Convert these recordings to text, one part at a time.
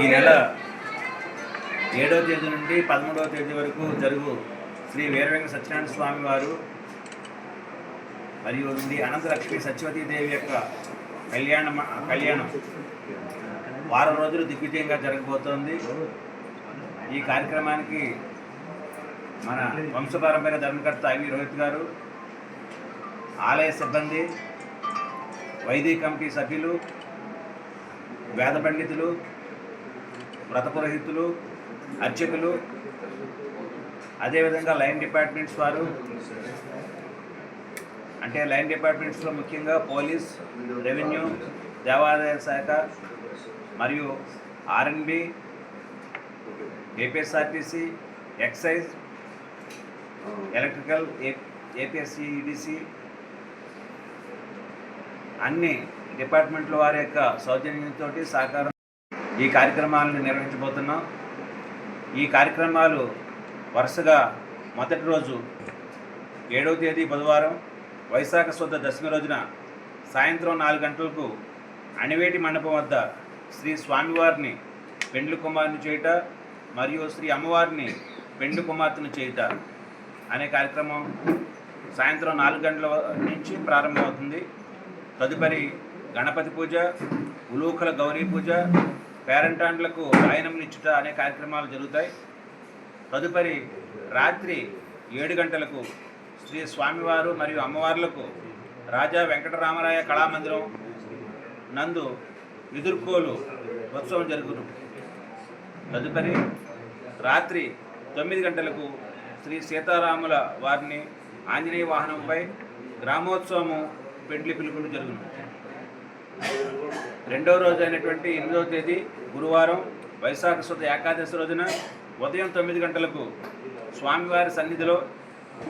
ఈ నెల ఏడవ తేదీ నుండి పదమూడవ తేదీ వరకు జరుగు శ్రీ వీరవెంకట సత్యనారాయణ స్వామి వారు మరియు నుండి అనంతలక్ష్మి సత్యవతీదేవి యొక్క కళ్యాణ కళ్యాణం. వారం రోజులు దిగ్విజయంగా జరగబోతోంది. ఈ కార్యక్రమానికి మన వంశపారంపర్య ధర్మకర్త ఐవి రోహిత్ గారు ఆలయ సిబ్బంది వైదిక కమిటీ సభ్యులు వేద పండితులు వ్రత పురోహితులు అర్చకులు అదేవిధంగా లైన్ డిపార్ట్మెంట్స్ వారు అంటే లైన్ డిపార్ట్మెంట్స్లో ముఖ్యంగా పోలీస్ రెవెన్యూ దేవాదాయ శాఖ మరియు RNB APSRTC excise electrical A APSC EDC అన్ని డిపార్ట్మెంట్ల వారి యొక్క సౌజన్యంతో సహకారం ఈ కార్యక్రమాలను నిర్వహించబోతున్నాం. ఈ కార్యక్రమాలు వరుసగా మొదటి రోజు ఏడవ తేదీ బుధవారం వైశాఖ శుద్ధ దశమి రోజున సాయంత్రం నాలుగు గంటలకు అణివేటి మండపం వద్ద శ్రీ స్వామివారిని పెండ్లి కుమారుని చేయుట మరియు శ్రీ అమ్మవారిని పెండ్లి కుమార్తెను చేయుట అనే కార్యక్రమం సాయంత్రం నాలుగు గంటల నుంచి ప్రారంభమవుతుంది. తదుపరి గణపతి పూజ ఉలూకల గౌరీ పూజ పేరెంటాండ్లకు ఇచ్చుట అనే కార్యక్రమాలు జరుగుతాయి. తదుపరి రాత్రి ఏడు గంటలకు శ్రీ స్వామివారు మరియు అమ్మవార్లకు రాజా వెంకటరామరాయ కళామందిరం నందు ఎదుర్కోలు ఉత్సవం జరుగును. తదుపరి రాత్రి తొమ్మిది గంటలకు శ్రీ సీతారాముల వారిని ఆంజనేయ వాహనంపై గ్రామోత్సవము పెండ్లి పిలుపులు జరుగును. రెండవ రోజు అయినటువంటి ఎనిమిదవ తేదీ గురువారం వైశాఖ శుద్ధ ఏకాదశి రోజున ఉదయం తొమ్మిది గంటలకు స్వామివారి సన్నిధిలో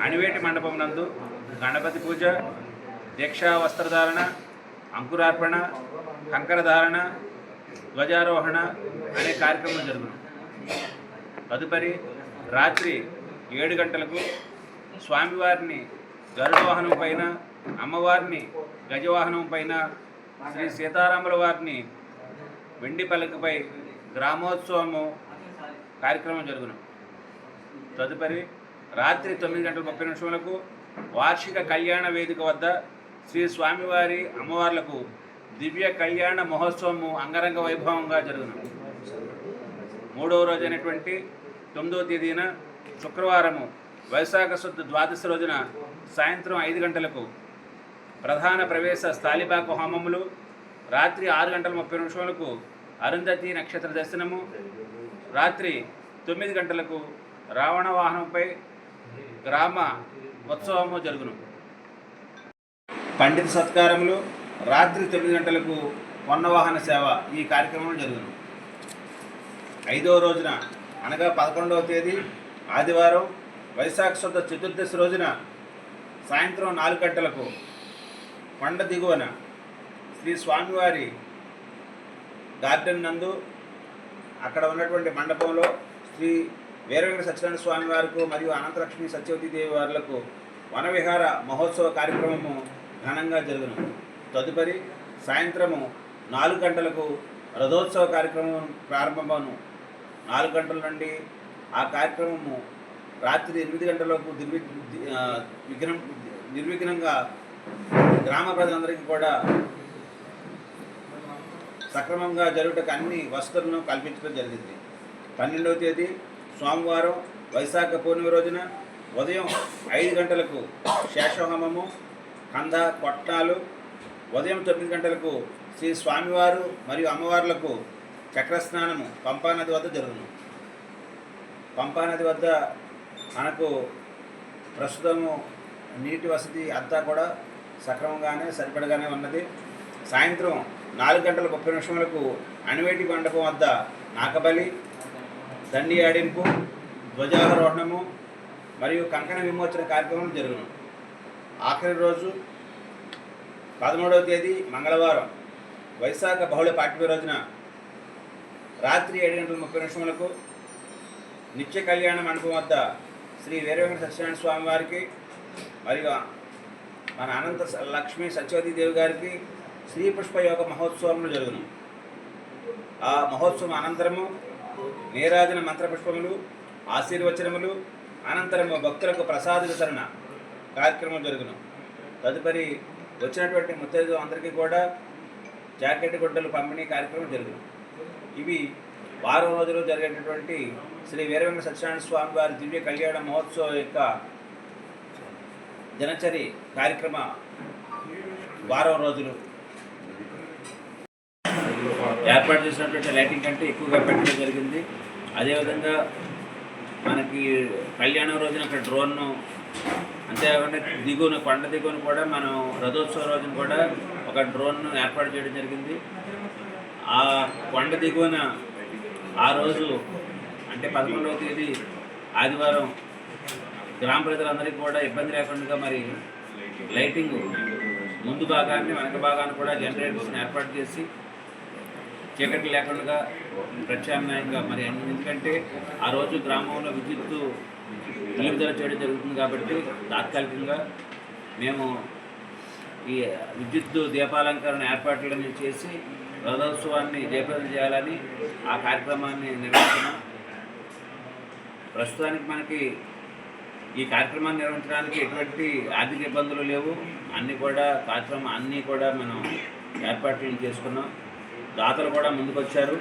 అణివేటి మండపం నందు గణపతి పూజ దీక్షా వస్త్రధారణ అంకురార్పణ కంకరధారణ ధ్వజారోహణ అనే కార్యక్రమం జరుగును. తదుపరి రాత్రి ఏడు గంటలకు స్వామివారిని గరుడవాహనం పైన అమ్మవారిని గజవాహనం పైన శ్రీ సీతారాముల వారిని వెండి పలకపై గ్రామోత్సవము కార్యక్రమం జరుగును. తదుపరి రాత్రి తొమ్మిది గంటల ముప్పై నిమిషములకు వార్షిక కళ్యాణ వేదిక వద్ద శ్రీ స్వామివారి అమ్మవార్లకు దివ్య కళ్యాణ మహోత్సవము అంగరంగ వైభవంగా జరుగును. మూడవ రోజైనటువంటి తొమ్మిదవ తేదీన శుక్రవారము వైశాఖ శుద్ధ ద్వాదశి రోజున సాయంత్రం ఐదు గంటలకు ప్రధాన ప్రవేశ స్థాలిబాకు హోమములు రాత్రి ఆరు గంటల ముప్పై నిమిషములకు అరుంధతి నక్షత్ర దర్శనము రాత్రి తొమ్మిది గంటలకు రావణ వాహనంపై గ్రామ ఉత్సవము జరుగును. పండిత సత్కారములు రాత్రి తొమ్మిది గంటలకు వాహన సేవ ఈ కార్యక్రమం జరుగును. ఐదవ రోజున అనగా పదకొండవ తేదీ ఆదివారం వైశాఖ శుద్ధ చతుర్దశి రోజున సాయంత్రం నాలుగు గంటలకు కొండ దిగువన శ్రీ స్వామివారి గార్డెన్ నందు అక్కడ ఉన్నటువంటి మండపంలో శ్రీ వీరవేంకట సత్యనారాయణ స్వామి వారికి మరియు అనంతలక్ష్మి సత్యవతి దేవి వారులకు వనవిహార మహోత్సవ కార్యక్రమము ఘనంగా జరుగును. తదుపరి సాయంత్రము నాలుగు గంటలకు రథోత్సవ కార్యక్రమం ప్రారంభమను నాలుగు గంటల నుండి ఆ కార్యక్రమము రాత్రి ఎనిమిది గంటలకు దిర్వి విఘ్నం నిర్విఘ్నంగా గ్రామ ప్రజలందరికీ కూడా సక్రమంగా జరుగుటకు అన్ని వసతులను కల్పించడం జరిగింది. పన్నెండవ తేదీ సోమవారం వైశాఖ పూర్ణిమ రోజున ఉదయం ఐదు గంటలకు శేషహోమము కంద కొట్టాలు ఉదయం తొమ్మిది గంటలకు శ్రీ స్వామివారు మరియు అమ్మవార్లకు చక్రస్నానము పంపానది వద్ద జరుగును. పంపానది వద్ద మనకు ప్రస్తుతము నీటి వసతి అంతా కూడా సక్రమంగానే సరిపడగానే ఉన్నది. సాయంత్రం నాలుగు గంటల ముప్పై నిమిషములకు అణివేటి మండపం వద్ద నాకబలి దండి ఆడింపు ధ్వజారోహణము మరియు కంకణ విమోచన కార్యక్రమం జరుగును. ఆఖరి రోజు పదమూడవ తేదీ మంగళవారం వైశాఖ బహుళ పాఠ్య రోజున రాత్రి ఏడు గంటల ముప్పై నిమిషములకు నిత్య కళ్యాణ మండపం వద్ద శ్రీ వీరవెంకట సత్యనారాయణ స్వామి వారికి మరియు మన అనంత స- లక్ష్మీ సత్యవతి దేవి గారికి శ్రీ పుష్ప యోగ జరుగును. ఆ మహోత్సవం అనంతరము నీరాజన మంత్రపుష్పములు ఆశీర్వచనములు అనంతరము భక్తులకు ప్రసాద వితరణ కార్యక్రమం జరుగును. తదుపరి వచ్చినటువంటి ముత్తైదు అందరికీ కూడా జాకెట్ గుడ్డలు పంపిణీ కార్యక్రమం జరుగును. ఇవి వారం రోజులు జరిగేటటువంటి శ్రీ వీరవేంద్ర సత్యనారాయణ స్వామి వారి దివ్య కళ్యాణ మహోత్సవం యొక్క దినచరి కార్యక్రమ వారం రోజులు. ఏర్పాటు చేసినటువంటి లైటింగ్ కంటే ఎక్కువగా పెట్టడం జరిగింది. అదేవిధంగా మనకి కళ్యాణం రోజున అక్కడ డ్రోన్ను అంతేకాకుండా దిగువన కొండ దిగువన కూడా మనం రథోత్సవ రోజున కూడా ఒక డ్రోన్ను ఏర్పాటు చేయడం జరిగింది. ఆ కొండ దిగువన ఆ రోజు అంటే పదకొండవ తేదీ ఆదివారం గ్రామ ప్రజలందరికీ కూడా ఇబ్బంది లేకుండా మరి లైటింగ్ ముందు భాగాన్ని వెనక భాగాన్ని కూడా జనరేటర్స్ని ఏర్పాటు చేసి చీకటి లేకుండా ప్రత్యామ్నాయంగా మరి ఎందుకంటే ఆ రోజు గ్రామంలో విద్యుత్తు నిలుపుదల చేయడం జరుగుతుంది కాబట్టి తాత్కాలికంగా మేము ఈ విద్యుత్తు దీపాలంకరణ ఏర్పాట్లను చేసి రథోత్సవాన్ని జయప్రదం చేయాలని ఆ కార్యక్రమాన్ని నిర్వహిస్తున్నాం. ప్రస్తుతానికి మనకి ఈ కార్యక్రమాన్ని నిర్వహించడానికి ఎటువంటి ఆర్థిక ఇబ్బందులు లేవు. అన్నీ కూడా కార్యక్రమం అన్నీ కూడా మనం ఏర్పాట్లు చేసుకున్నాం. దాతలు కూడా ముందుకొచ్చారు.